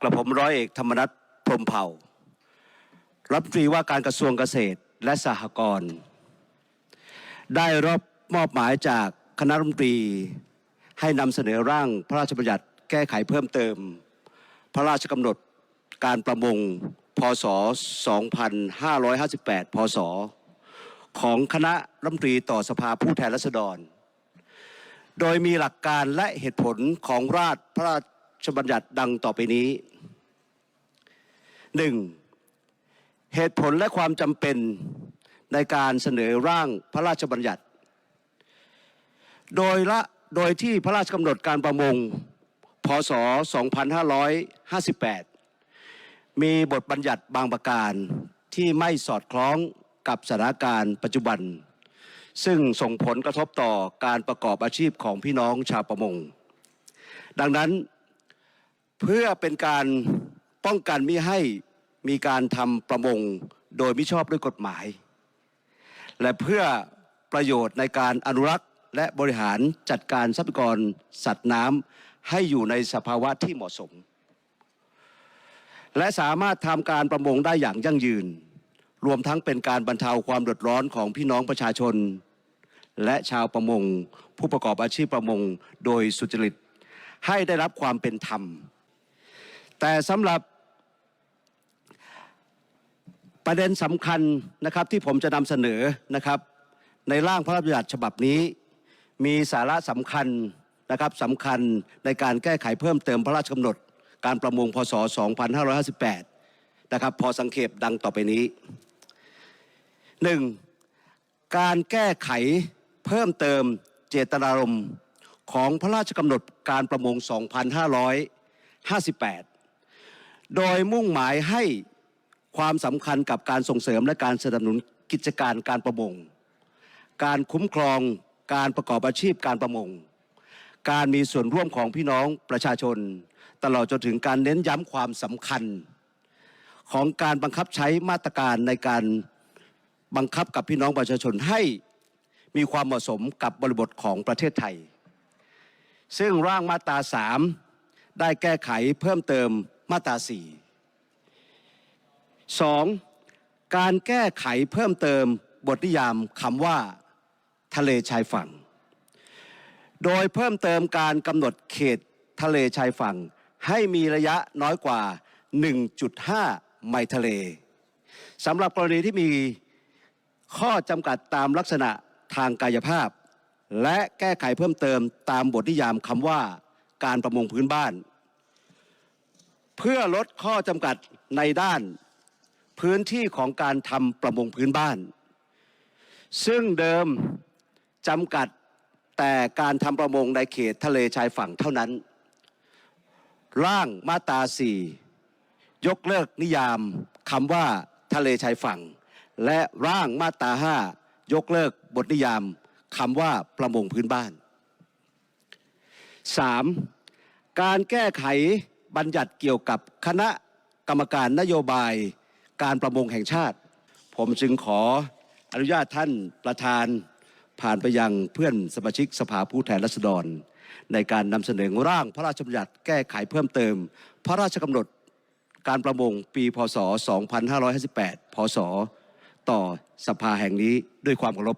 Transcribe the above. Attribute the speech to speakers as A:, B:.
A: กระผมร้อยเอกธรรมนัฐพรมเผ่า รัฐมนตรีว่าการกระทรวงเกษตรและสหกรณ์ได้รับมอบหมายจากคณะรัฐมนตรี ให้นำเสนอร่างพระราชบัญญัติแก้ไขเพิ่มเติม พระราชกำหนดการประมงพศ 2558 พศ ของคณะรัฐมนตรีต่อสภาผู้แทนราษฎร โดยมีหลักการและเหตุผลของราชพระราช บัญญัติดังต่อไปนี้ 1. เหตุผลและความจำเป็นในการเสนอร่างพระราชบัญญัติ โดยละโดยที่พระราชกำหนดการประมง พศ 2558 มีบทบัญญัติบางประการที่ไม่สอดคล้องกับสถานการณ์ปัจจุบัน ซึ่งส่งผลกระทบต่อการประกอบอาชีพของพี่น้องชาวประมง ดังนั้น เพื่อเป็นการป้องกันมิให้มีการทำประมงโดยมิชอบด้วยกฎหมาย และเพื่อประโยชน์ในการอนุรักษ์ และบริหารจัดการทรัพยากรสัตว์น้ำให้อยู่ในสภาวะที่เหมาะสม และสามารถทำการประมงได้อย่างยั่งยืน รวมทั้งเป็นการบรรเทาความเดือดร้อนของพี่น้องประชาชน และชาวประมง ผู้ประกอบอาชีพประมง โดยสุจริตให้ได้รับความเป็นธรรม แต่สำหรับประเด็นสำคัญนะครับที่ผมจะนำเสนอนะครับ ในร่างพระราชบัญญัติฉบับนี้ มีสาระสำคัญนะครับสำคัญในการแก้ไขเพิ่มเติมพระราชกำหนด การประมงพศ 2558 นะครับ พอสังเขปดังต่อไปนี้ 1. การแก้ไขเพิ่มเติมเจตนารมณ์ของพระราชกำหนดการประมง 2558 โดยมุ่งหมายให้ความสำคัญกับการส่งเสริมและการสนับสนุนกิจการการประมง การคุ้มครองการประกอบอาชีพการประมง การมีส่วนร่วมของพี่น้องประชาชน ตลอดจนถึงการเน้นย้ำความสำคัญ ของการบังคับใช้มาตรการในการบังคับกับพี่น้องประชาชนให้มีความเหมาะสมกับบริบทของประเทศไทย ซึ่งร่างมาตรา 3 ได้แก้ไขเพิ่มเติม มาตรา4 2. การแก้ไขเพิ่มเติมบทนิยามคำว่า ทะเลชายฝั่ง โดยเพิ่มเติมการกำหนดเขตทะเลชายฝั่ง ให้มีระยะน้อยกว่า 1.5 ไมล์ทะเลสำหรับกรณีที่มีข้อจำกัดตามลักษณะทางกายภาพ และแก้ไขเพิ่มเติมตามบทนิยามคำว่า การประมงพื้นบ้าน เพื่อลดข้อจำกัดในด้านพื้นที่ของการทำประมงพื้นบ้าน ซึ่งเดิมจำกัดแต่การทำประมงในเขตทะเลชายฝั่งเท่านั้น ร่างมาตรา4ยกเลิกนิยามคำว่าทะเลชายฝั่ง และร่างมาตรา5ยกเลิกบทนิยามคำว่าประมงพื้นบ้าน 3. การแก้ไข บัญญัติเกี่ยวกับคณะกรรมการนโยบายการประมงแห่งชาติ ผมจึงขออนุญาตท่านประธานผ่านไปยังเพื่อนสมาชิกสภาผู้แทนราษฎร ในการนำเสนอร่างพระราชบัญญัติแก้ไขเพิ่มเติม พระราชกำหนดการประมงปีพศ 2558 พศ ต่อสภาแห่งนี้ด้วยความเคารพ